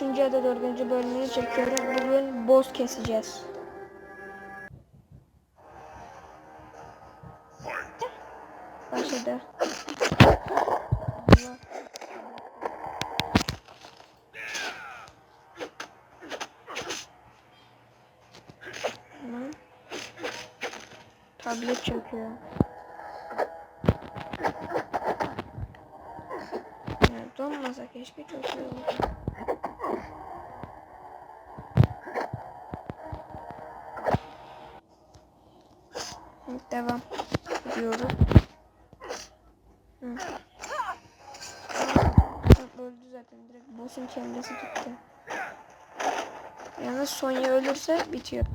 üçüncü ya da dördüncü bölümünü çekiyorum. Bugün boss keseceğiz. Başladı. Tablet çöküyor. Donmasa keşke çok iyi olurdu. Devam diyoruz. Hı. Öldü zaten direkt boss'un kendisi gitti. Yalnız Sonya ölürse bitiyor.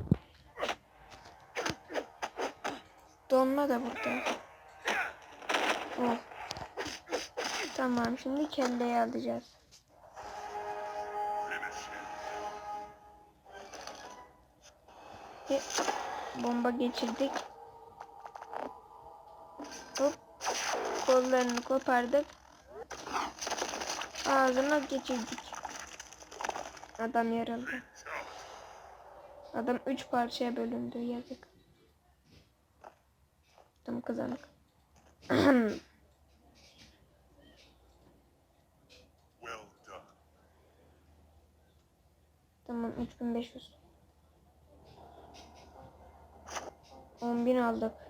Donma da burada. Oh. Tamam şimdi kelleyi alacağız. Bomba geçirdik. Hop. Kollarını kopardık. Ağzına geçirdik. Adam yarıldı. Adam üç parçaya bölündü yazık. Tam done. tamam 3500. 10.000 aldık.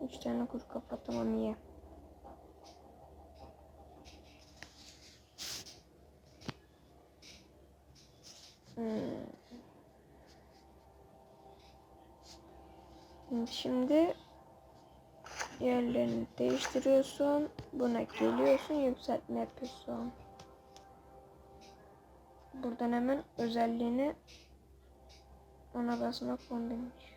3 tane kuru kafa tamam iyi. Hmm. Şimdi yerlerini değiştiriyorsun. Buna geliyorsun, yükseltme yapıyorsun. Buradan hemen özelliğini ona basmak 10.000'miş.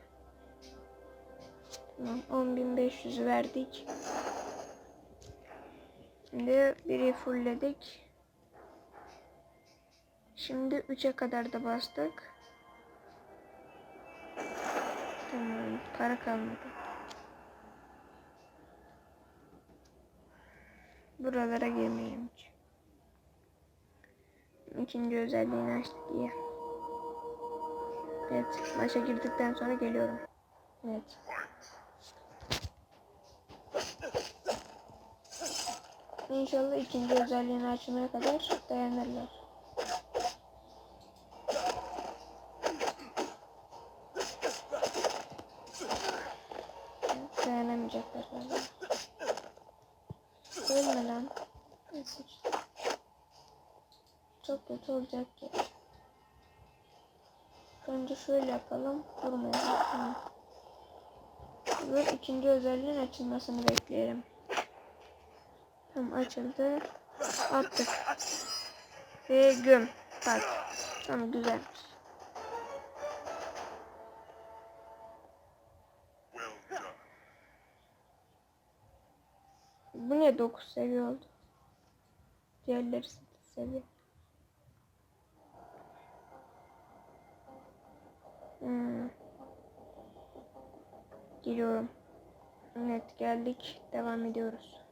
Tamam 10.500 verdik. Şimdi biri fullledik. Şimdi 3'e kadar da bastık. Tamam para kalmadı. Buralara girmeyelim hiç. İkinci özelliğini açtık iyi. Evet maça girdikten sonra geliyorum. Evet. İnşallah ikinci özelliğini açmaya kadar dayanırlar. Dayanamayacaklar galiba. Ölme lan. İşte. Çok kötü olacak ki. Önce şöyle yapalım. Durmayalım. Tamam. Ve ikinci özelliğin açılmasını bekleyelim. Tamam açıldı. Attık. Ve göm. Bak. Tamam güzelmiş. Bu ne 9 seviye oldu. Diğerleri 8 seviye. Hmm. Geliyorum. Evet geldik. Devam ediyoruz.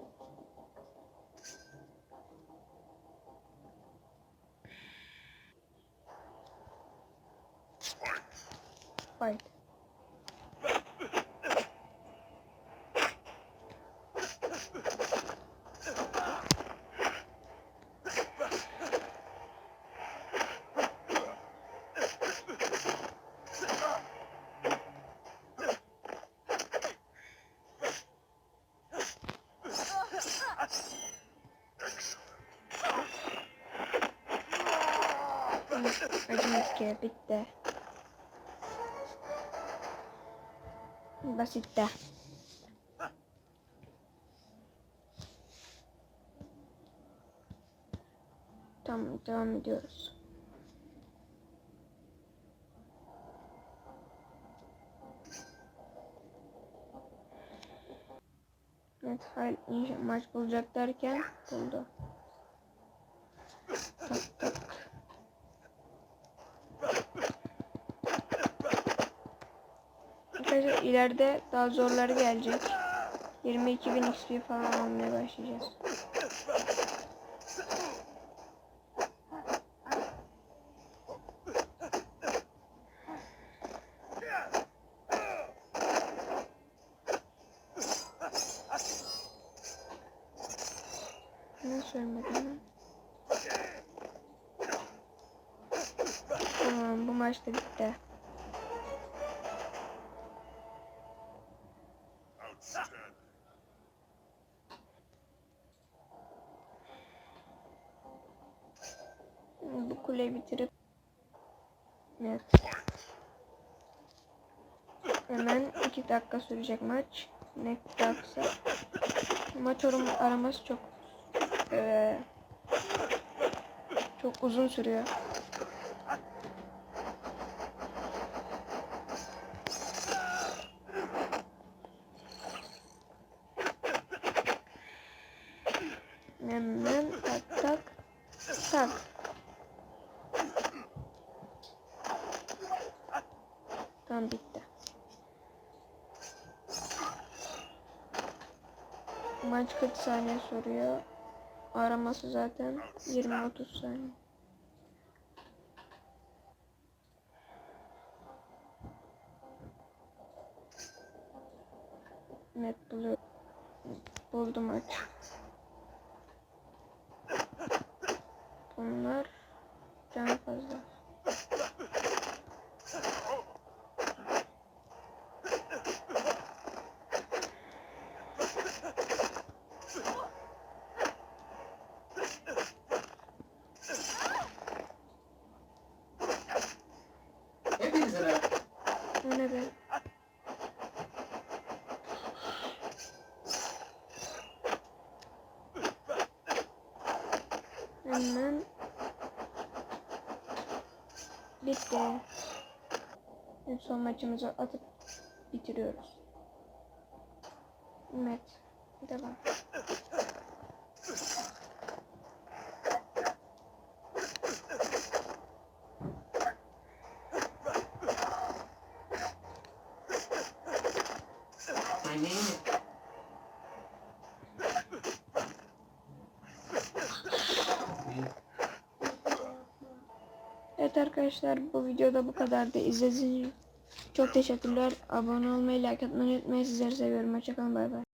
Fight. Acımız ki bitti. Basit de. Tamam devam ediyoruz. Evet hayır inşa maç bulacak derken buldu. Arkadaşlar ileride daha zorları gelecek. 22.000 XP falan almaya başlayacağız. Ne söylemedim Tamam bu maç da bitti. Bu kuleyi bitirip Evet. Hemen 2 dakika sürecek maç. Ne dakika. Maç araması çok eee, çok uzun sürüyor. Hemen tak tak tak. Tam bitti. Maç kaç saniye soruyor? Araması zaten 20-30 saniye. Net buluyor. Buldu maç. Bunlar Hemen bitti. En son maçımızı atıp bitiriyoruz. Evet. Devam. Evet arkadaşlar bu videoda bu kadar da izlediğiniz için çok teşekkürler. Abone olmayı, like atmayı unutmayın. Sizleri seviyorum. Hoşçakalın. Bay bay.